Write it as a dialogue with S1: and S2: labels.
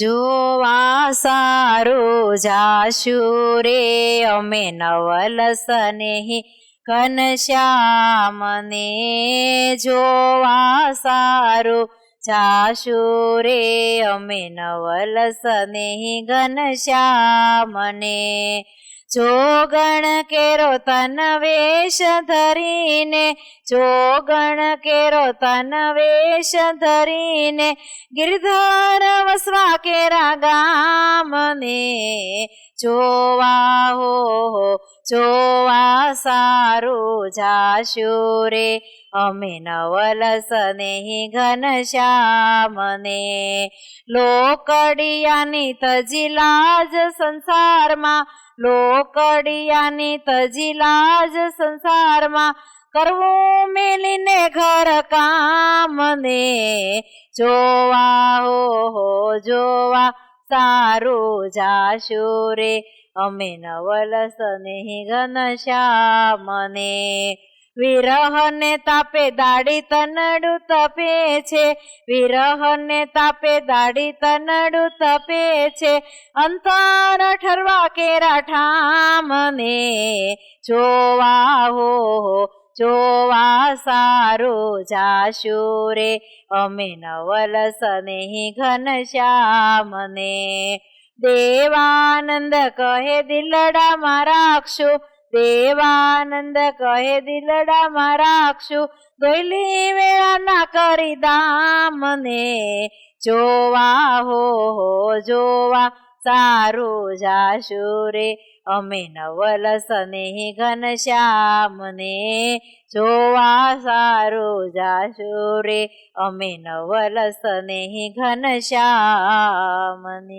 S1: જોવા સારું જાશું રે. અમે નવલ સ્નેહી ઘનશ્યામને જોવા સારું જાશું રે અમે નવલ સ્નેહી ઘનશ્યામને જોગણ કેરો તન વેશ ધરીને જોગણ કેરો તન વેશ ધરીને, ગિરધર વસવા કેરા ગામને. જોવા હો જોવા સારું જાશું રે. અમે ઘન ઘનશ્યામને લોકડિયાની તજી લાજ સંસારમાં. લોકડિયાની તજી લાજ સંસારમાં. કરવું મેલીને ઘર કામને. જોવા હો, જોવા સારું જાશો રે. અમે નવલ સ્નેહી ઘનશ્યામને વિરહને તાપે દાડી તનડું તપે છે. વિરહને તાપે દાડી તનડું તપે છે. અંતર ઠરવા કેરા ઠામને જોવા હો જોવા સારું જાશુ રે. અમે નવલ સ્નેહી ઘનશ્યામને દેવાનંદ કહે દિલડા રાખશું. દેવાનંદ કહે દિલડા રાખશું. દોયલી વેળા ના કરી દામને. જોવા હો હો જોવા સારું જાશુ રે. અમે નવલ સ્નેહ ઘન શ્યામને જોવા સારું જાશો રે. અમે નવલ સ્નેહી ઘનશ્યામને